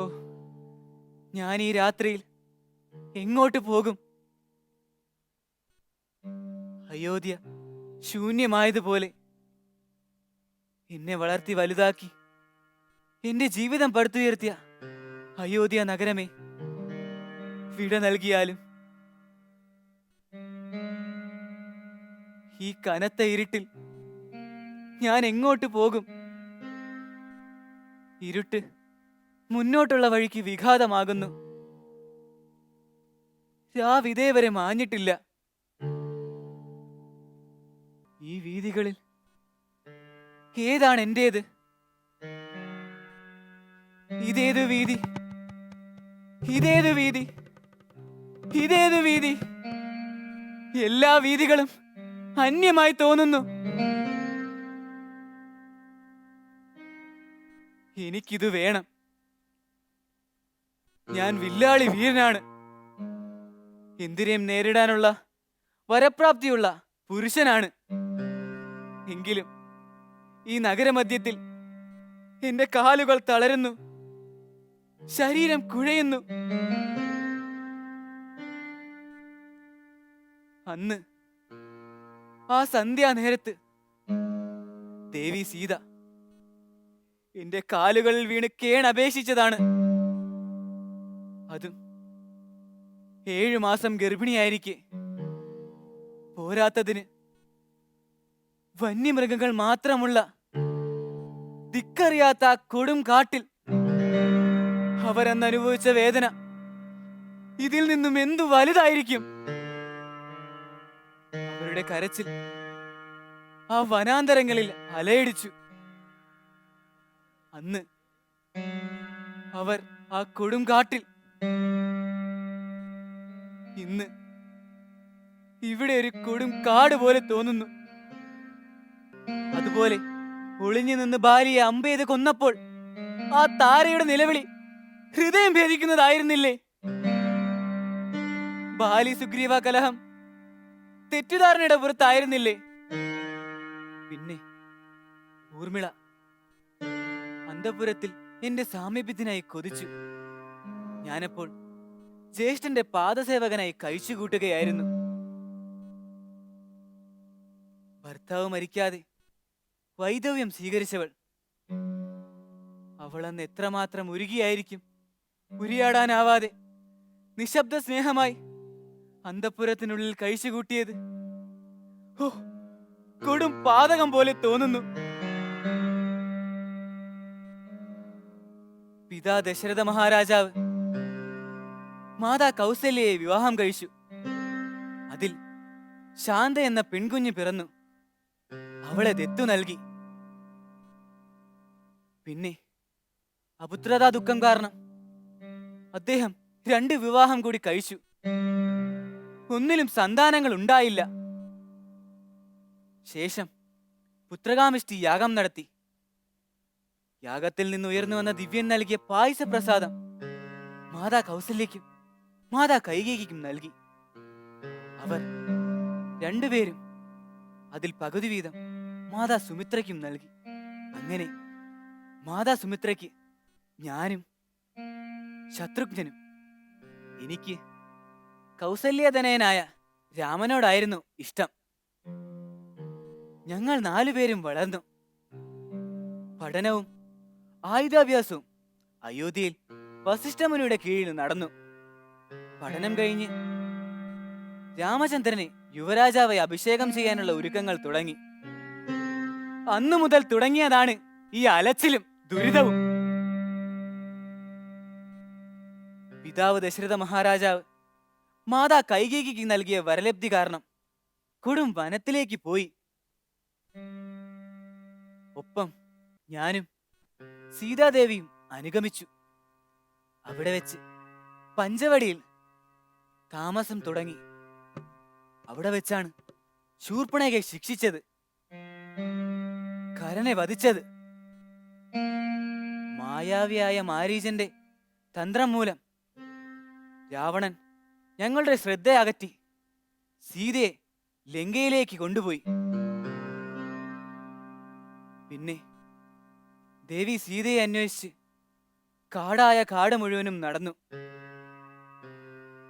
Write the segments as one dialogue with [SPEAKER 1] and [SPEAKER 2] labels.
[SPEAKER 1] ഓ ഞാൻ ഈ രാത്രിയിൽ എങ്ങോട്ട് പോകും? അയോധ്യ ശൂന്യമായതുപോലെ എന്നെ വളർത്തി വലുതാക്കി എന്റെ ജീവിതം പടുത്തുയർത്തിയ അയോധ്യ നഗരമേ വിട നൽകിയാലും ഈ കനത്ത ഇരുട്ടിൽ ഞാൻ എങ്ങോട്ട് പോകും? ഇരുട്ട് മുന്നോട്ടുള്ള വഴിക്ക് വിഘാതമാകുന്നു. രാവിതേ വരെ മാഞ്ഞിട്ടില്ല. ഈ വീതികളിൽ ഏതാണ് എന്റേത്? ഇതേത് വീതി ഇതേത് വീതി ഇതേത് വീതി എല്ലാ വീതികളും അന്യമായി തോന്നുന്നു. എനിക്കിത് വേണം. ഞാൻ വില്ലാളി വീരനാണ്. എന്തിനേയും നേരിടാനുള്ള വരപ്രാപ്തിയുള്ള പുരുഷനാണ്. എങ്കിലും ഈ നഗരമധ്യത്തിൽ എന്റെ കാലുകൾ തളരുന്നു. ശരീരം കുഴയുന്നു. അന്ന് ആ സന്ധ്യാനേരത്ത് ദേവി സീത എന്റെ കാലുകളിൽ വീണ് കേണപേക്ഷിച്ചതാണ്. അതും ഏഴു മാസം ഗർഭിണിയായിരിക്കെ. പോരാത്തതിന് വന്യമൃഗങ്ങൾ മാത്രമുള്ള ദിക്കറിയാത്ത കൊടും കാട്ടിൽ അവരന്നനുഭവിച്ച വേദന ഇതിൽ നിന്നും എന്തു വലുതായിരിക്കും? അവരുടെ കരച്ചിൽ ആ വനാന്തരങ്ങളിൽ അലയടിച്ചു. അന്ന് അവർ ആ കൊടും കാട്ടിൽ ഇന്ന് ഇവിടെ ഒരു കൊടും കാട് പോലെ തോന്നുന്നു. അതുപോലെ ഒളിഞ്ഞു നിന്ന് ഭാര്യയെ അമ്പെയ്ത് കൊന്നപ്പോൾ ആ താരയുടെ നിലവിളി ഹൃദയം ഭേദിക്കുന്നതായിരുന്നില്ലേ? ബാലി സുഗ്രീവ കലഹം തെറ്റുധാരണയുടെ പുറത്തായിരുന്നില്ലേ? പിന്നെ ഊർമിള അന്തപുരത്തിൽ എന്റെ സാമീപ്യത്തിനായി കൊതിച്ചു. ഞാനപ്പോൾ ജ്യേഷ്ഠന്റെ പാദസേവകനായി കഴിച്ചുകൂട്ടുകയായിരുന്നു. ഭർത്താവ് മരിക്കാതെ വൈദവ്യം സ്വീകരിച്ചവൾ അവൾ അന്ന് എത്രമാത്രം ഉരുകിയായിരിക്കും ഉരിയാടാനാവാതെ നിശബ്ദ സ്നേഹമായി അന്തപുരത്തിനുള്ളിൽ കഴിച്ചുകൂട്ടിയത്. ഓ കൊടും പാതകം പോലെ തോന്നുന്നു. പിതാ ദശരഥ മഹാരാജാവ് മാതാ കൗസല്യയെ വിവാഹം കഴിച്ചു. അതിൽ ശാന്ത എന്ന പെൺകുഞ്ഞ് പിറന്നു. അവളെ ദത്തു നൽകി. പിന്നെ അപുത്രതാ ദുഃഖം കാരണം അദ്ദേഹം രണ്ട് വിവാഹം കൂടി കഴിച്ചു. ഒന്നിലും സന്താനങ്ങൾ ഉണ്ടായില്ല. ശേഷം പുത്രകാമിഷ്ടി യാഗം നടത്തി. യാഗത്തിൽ നിന്ന് ഉയർന്നു വന്ന ദിവ്യൻ നൽകിയ പായസ പ്രസാദം മാതാ കൗസല്യയ്ക്കും മാതാ കൈകേകിക്കും നൽകി. അവർ രണ്ടുപേരും അതിൽ പകുതി വീതം മാതാ സുമിത്രയ്ക്കും നൽകി. അങ്ങനെ മാതാ സുമിത്രയ്ക്ക് ഞാനും ശത്രുഘ്നും എനിക്ക് കൗസല്യതനയനായ രാമനോടായിരുന്നു ഇഷ്ടം. ഞങ്ങൾ നാലുപേരും വളർന്നു. പഠനവും ആയുധാഭ്യാസവും അയോധ്യയിൽ വസിഷ്ഠമുനിയുടെ കീഴിൽ നടന്നു. പഠനം കഴിഞ്ഞ് രാമചന്ദ്രനെ യുവരാജാവായി അഭിഷേകം ചെയ്യാനുള്ള ഒരുക്കങ്ങൾ തുടങ്ങി. അന്നു മുതൽ തുടങ്ങിയതാണ് ഈ അലച്ചിലും ദുരിതവും. പിതാവ് ദശരഥ മഹാരാജാവ് മാതാ കൈകേകിക്ക് നൽകിയ വരലബ്ധി കാരണം കൊടും വനത്തിലേക്ക് പോയി. ഒപ്പം ഞാനും സീതാദേവിയും അനുഗമിച്ചു. അവിടെ വെച്ച് പഞ്ചവടിയിൽ താമസം തുടങ്ങി. അവിടെ വെച്ചാണ് ശൂർപ്പണയെ ശിക്ഷിച്ചത്. കരനെ വധിച്ചത്. മായാവിയായ മാരീജന്റെ തന്ത്രം മൂലം രാവണൻ ഞങ്ങളുടെ ശ്രദ്ധ അകറ്റി സീതയെ ലങ്കയിലേക്ക് കൊണ്ടുപോയി. പിന്നെ ദേവി സീതയെ അന്വേഷിച്ച് കാടായ കാട് മുഴുവനും നടന്നു.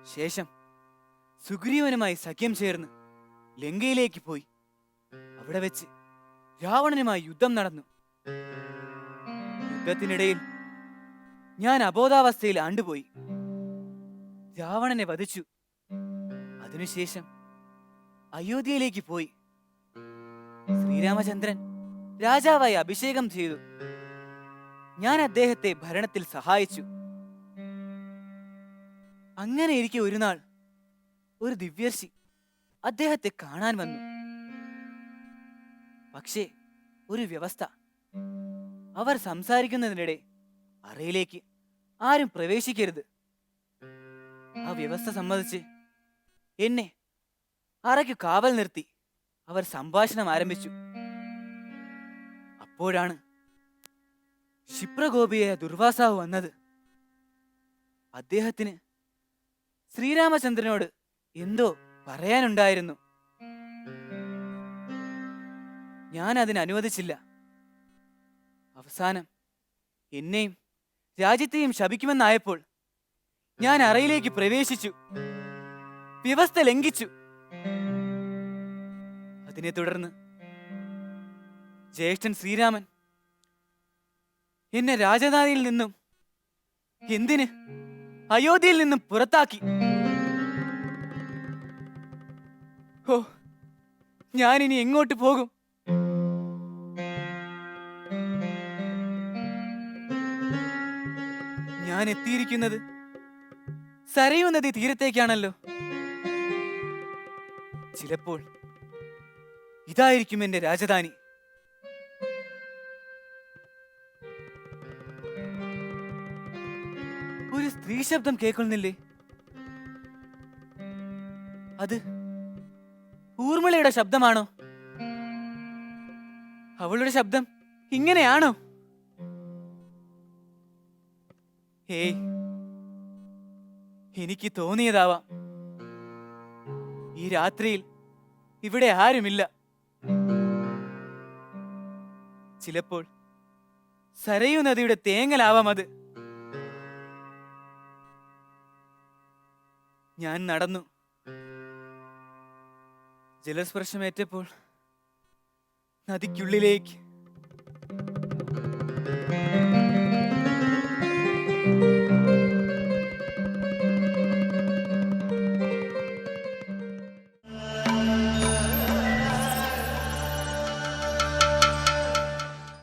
[SPEAKER 1] ശേഷം സുഗ്രീവനുമായി സഖ്യം ചേർന്ന് ലങ്കയിലേക്ക് പോയി. അവിടെ വെച്ച് രാവണനുമായി യുദ്ധം നടന്നു. യുദ്ധത്തിനിടയിൽ ഞാൻ അബോധാവസ്ഥയിൽ ആണ്ടുപോയി. രാവണനെ വധിച്ചു. അതിനുശേഷം അയോധ്യയിലേക്ക് പോയി. ശ്രീരാമചന്ദ്രൻ രാജാവായി അഭിഷേകം ചെയ്തു. ഞാൻ അദ്ദേഹത്തെ ഭരണത്തിൽ സഹായിച്ചു. അങ്ങനെ ഇരിക്കെ ഒരു നാൾ ഒരു ദിവ്യർഷി അദ്ദേഹത്തെ കാണാൻ വന്നു. പക്ഷേ ഒരു വ്യവസ്ഥ. അവർ സംസാരിക്കുന്നതിനിടെ അറയിലേക്ക് ആരും പ്രവേശിക്കരുത്. ആ വ്യവസ്ഥ സമ്മതിച്ച് എന്നെ അറയ്ക്ക് കാവൽ നിർത്തി അവർ സംഭാഷണം ആരംഭിച്ചു. അപ്പോഴാണ് ക്ഷിപ്രഗോപിയായ ദുർവാസാവ് വന്നത്. അദ്ദേഹത്തിന് ശ്രീരാമചന്ദ്രനോട് എന്തോ പറയാനുണ്ടായിരുന്നു. ഞാൻ അതിന് അനുവദിച്ചില്ല. അവസാനം എന്നെയും രാജ്യത്തെയും ശപിക്കുമെന്നായപ്പോൾ ഞാൻ അറയിലേക്ക് പ്രവേശിച്ചു. വ്യവസ്ഥ ലംഘിച്ചു. അതിനെ തുടർന്ന് ജ്യേഷ്ഠൻ ശ്രീരാമൻ എന്നെ രാജധാനിയിൽ നിന്നും എന്തിന് അയോധ്യയിൽ നിന്നും പുറത്താക്കി. ഓ ഞാൻ ഇനി എങ്ങോട്ട് പോകും? ഞാൻ എത്തിയിരിക്കുന്നത് സരയു നദി തീരത്തേക്കാണല്ലോ. ചിലപ്പോൾ ഇതായിരിക്കും എന്റെ രാജധാനി. ഒരു സ്ത്രീ ശബ്ദം കേൾക്കുന്നില്ലേ? അത് ഊർമിളയുടെ ശബ്ദമാണോ? അവളുടെ ശബ്ദം ഇങ്ങനെയാണോ? ഏയ് എനിക്ക് തോന്നിയതാവാം. ഈ രാത്രിയിൽ ഇവിടെ ആരുമില്ല. ചിലപ്പോൾ സരയു നദിയുടെ തേങ്ങലാവാം അത്. ഞാൻ നടന്നു. ജലസ്പർശമേറ്റപ്പോൾ നദിക്കുള്ളിലേക്ക്